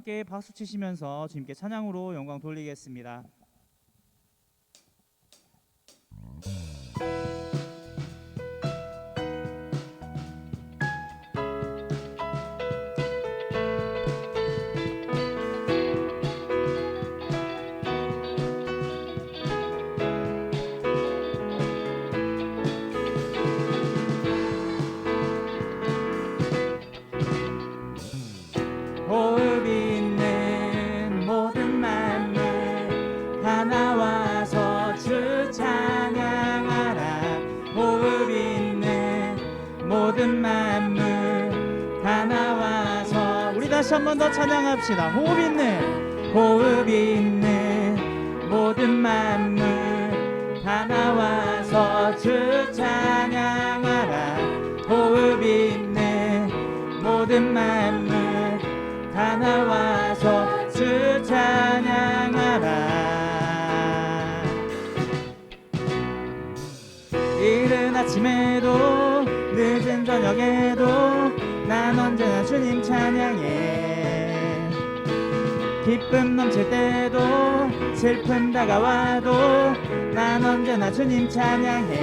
함께 박수 치시면서 주님께 찬양으로 영광 돌리겠습니다. 다시 한 번 더 찬양합시다. 호흡 있는 호흡이 있는 모든 만물 다 나와서 주 찬양하라. 호흡이 있는 모든 만물 다 나와서 주 찬양하라. 이른 아침에도 늦은 저녁에도 난 언제나 주님 찬양해 기쁨 넘칠 때도 슬픔 다가와도 난 언제나 주님 찬양해.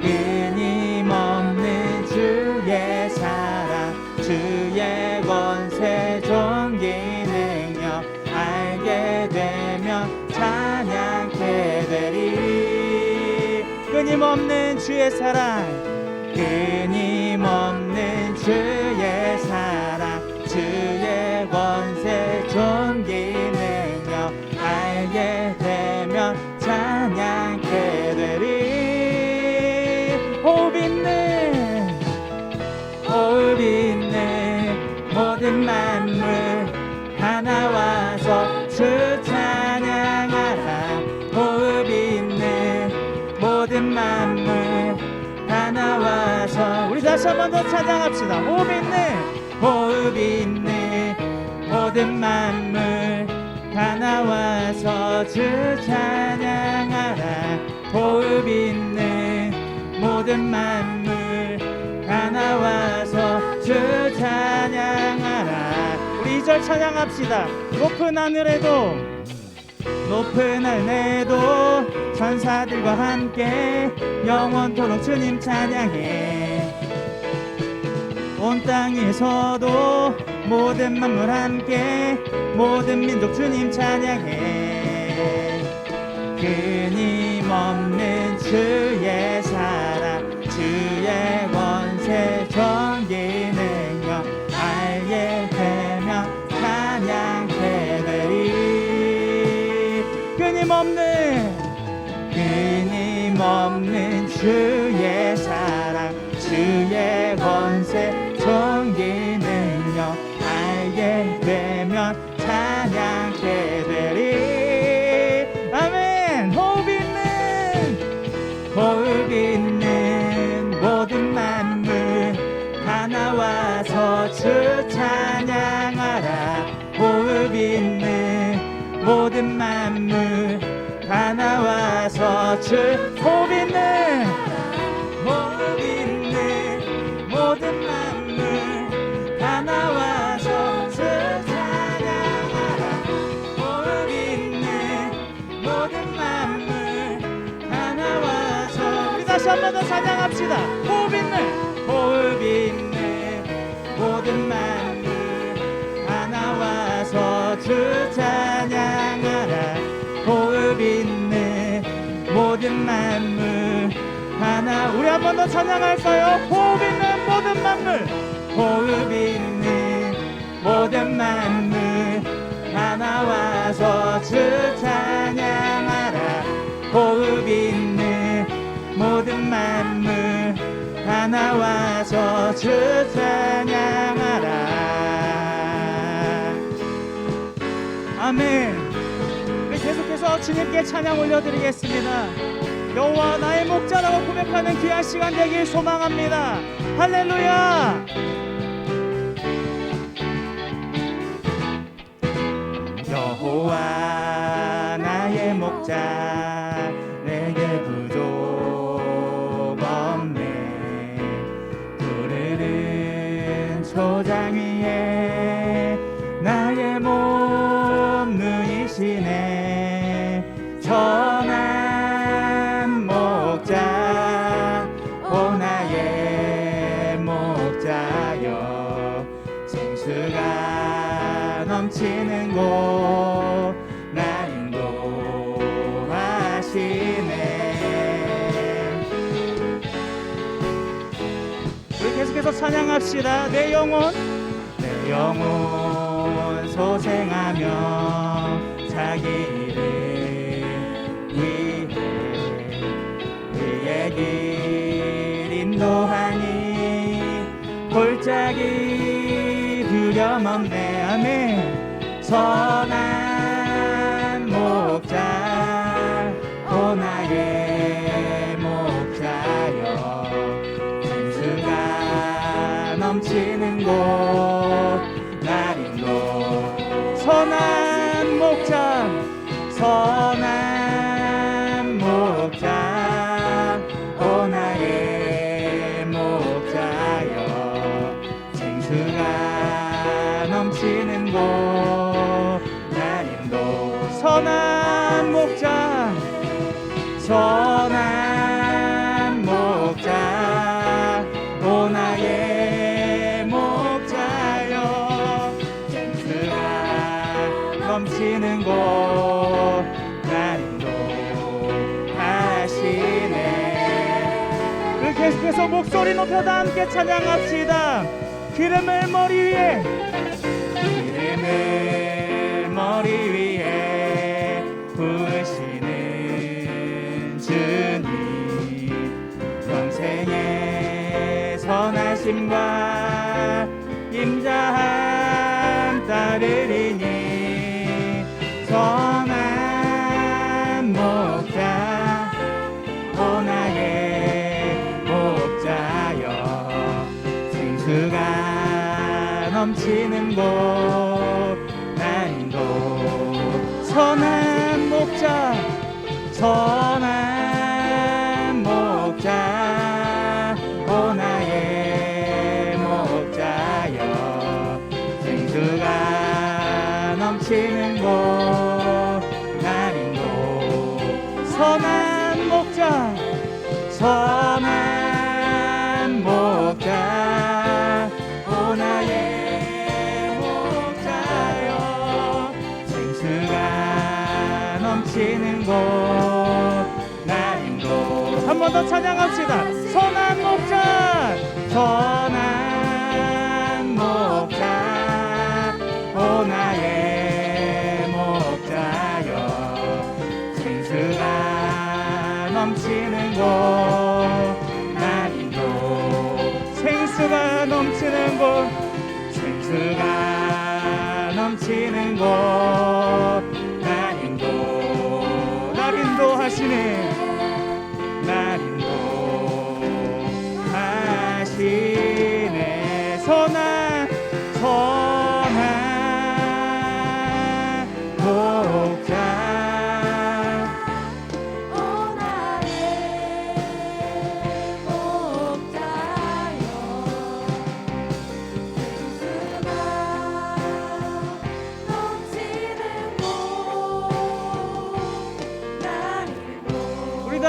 끊임없는 주의 사랑 주의 권세 존귀 능력 알게 되면 찬양케 되리. 끊임없는 주의 사랑 끊임 찬양합시다. 호흡 있는 호흡 있는 모든 만물 다 나와서 주 찬양하라. 호흡 있는 모든 만물 다 나와서 주 찬양하라. 우리 이절 찬양합시다. 높은 하늘에도 높은 하늘에도 천사들과 함께 영원토록 주님 찬양해 온 땅에서도 모든 만물 함께 모든 민족 주님 찬양해. 끊임없는 주의 사랑 주의 권세 존귀 능력 알게 되면 찬양해 되리. 끊임없는 끊임없는 주의 더 찬양합시다. 호흡 있는 호흡 있는 모든 만물 다 나와 서 주 찬양하라. 호흡 있는 모든 만물 하나 우리 한 번 더 찬양할까요? 호흡 있는 모든 만물. 호흡 있는 모든 만물 다 나와 서 주 찬양하라. 호흡 있는 모든 만물 다 나와서 주 찬양하라. 아멘. 우리 계속해서 주님께 찬양 올려드리겠습니다. 여호와 나의 목자라고 고백하는 귀한 시간 되길 소망합니다. 할렐루야! 여호와 없네 찬양합시다. 내 영혼. 내 영혼 소생하며 자기 이름 위해 그의 길 인도하니 골짜기 두려움 없네. 아멘. 선한 그 계속해서 목소리 높여 다 함께 찬양합시다. 기름을 머리 위에. 기름을 머리 위에 부으시는 주님 평생의 선하심과 선한 더 찬양합시다. 선한 목자 선한 목자 오 나의 목자여. 생수가 넘치는 생수가 넘치는 곳 생수가 넘치는 곳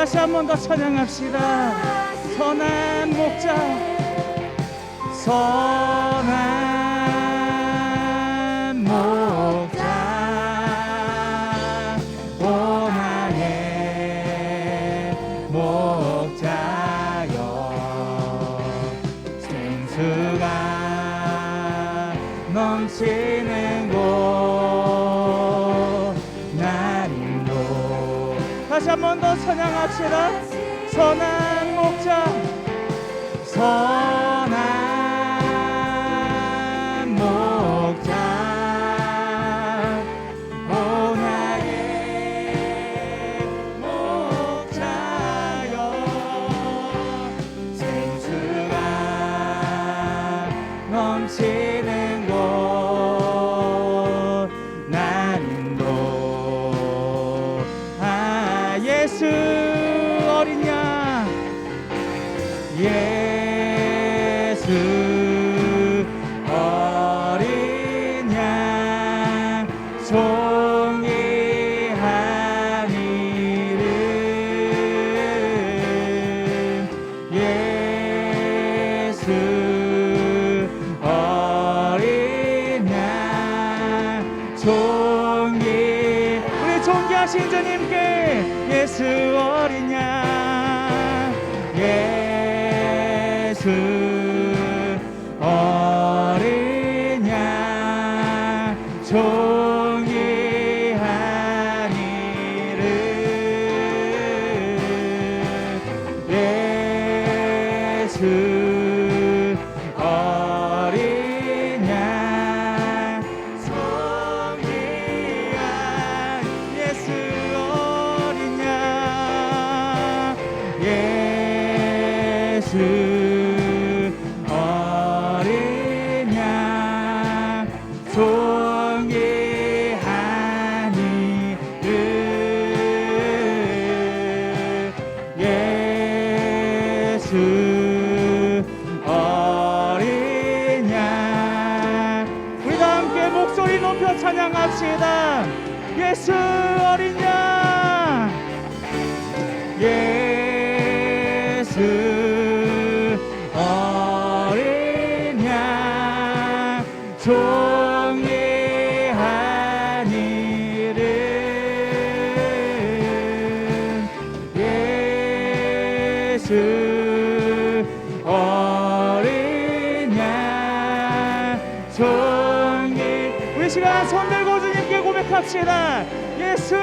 다시 한 번 더 찬양합시다. 선한 목자 선한 목자 오 나의 목자여. 생수가 넘치는 곳 한 번 더 찬양합시다. 선한 목자. 선 truth. 통일하니는 예수 어리냐? 찬양합시다 예수 예수 어린 양 정리. 합시다. 예수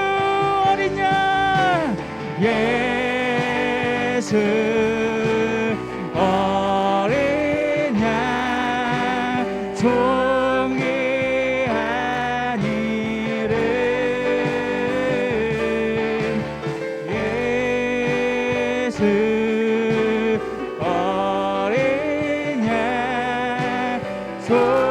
어린 양 예수 소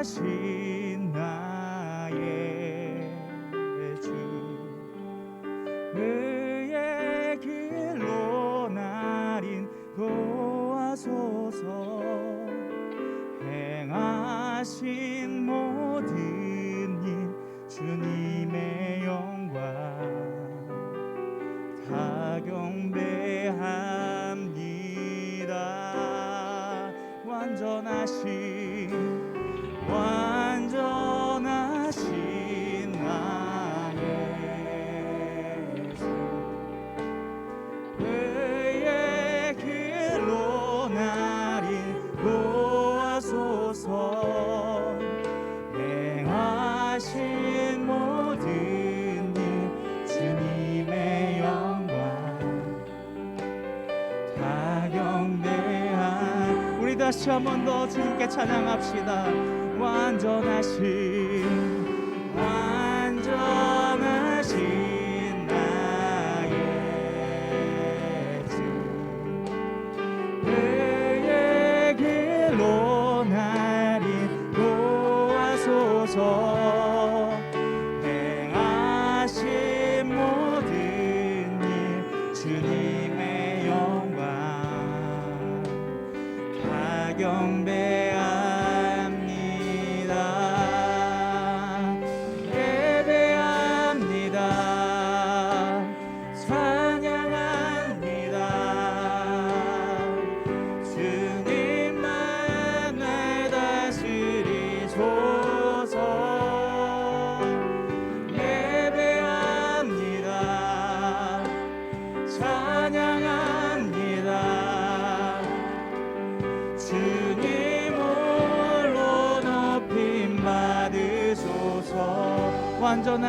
I see. 다시 한 번 더 주님께 찬양합시다. 완전하신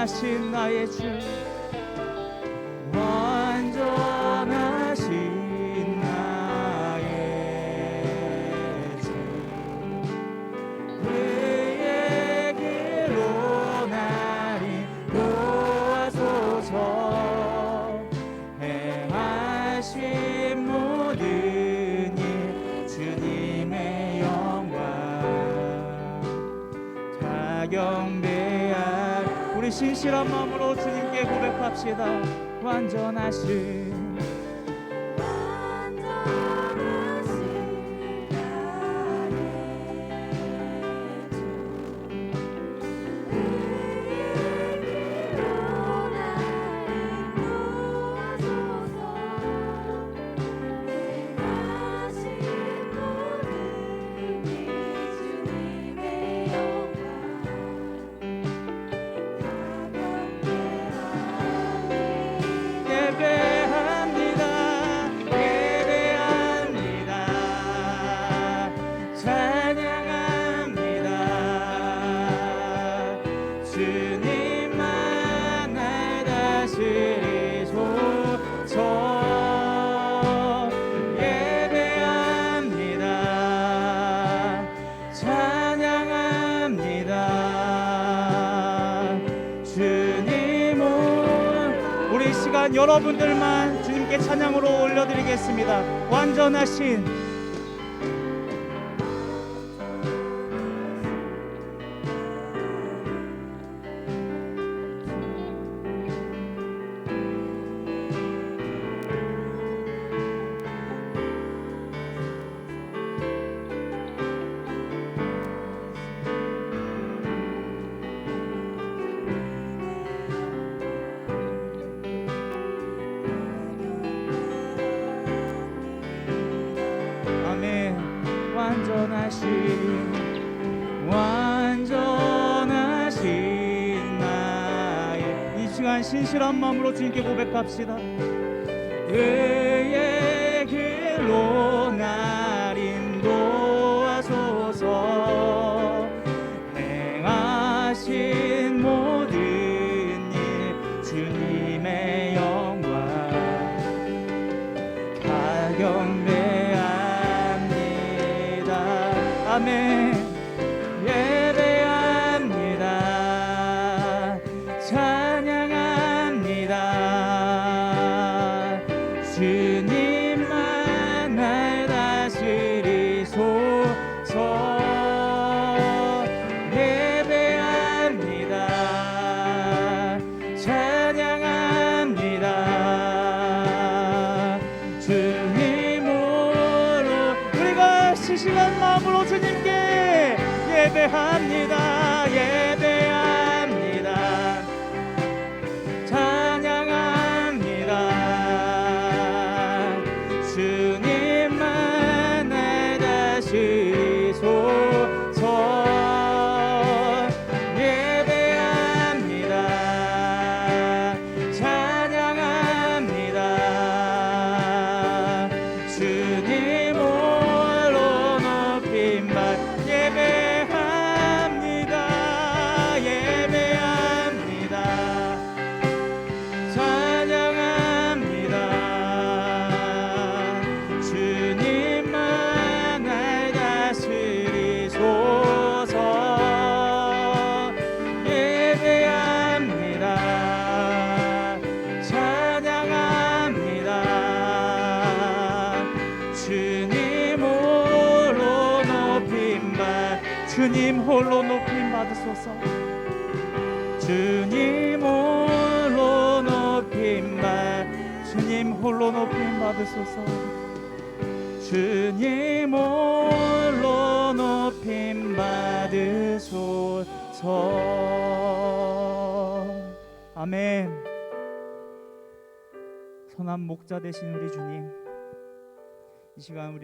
선하신 나의 주. 신실한 마음으로 주님께 고백합시다. 완전하신 여러분들만 주님께 찬양으로 올려드리겠습니다. 완전하신 한 신실한 마음으로 주님께 고백합시다. 그의 길로 주님 홀로 높임 받으소서. 주님 홀로 높임 받 주님 홀로 높임 받으소서. 주님 홀로 높임 받으소서. 아멘. 선한 목자 되신 우리 주님 이 시간 우리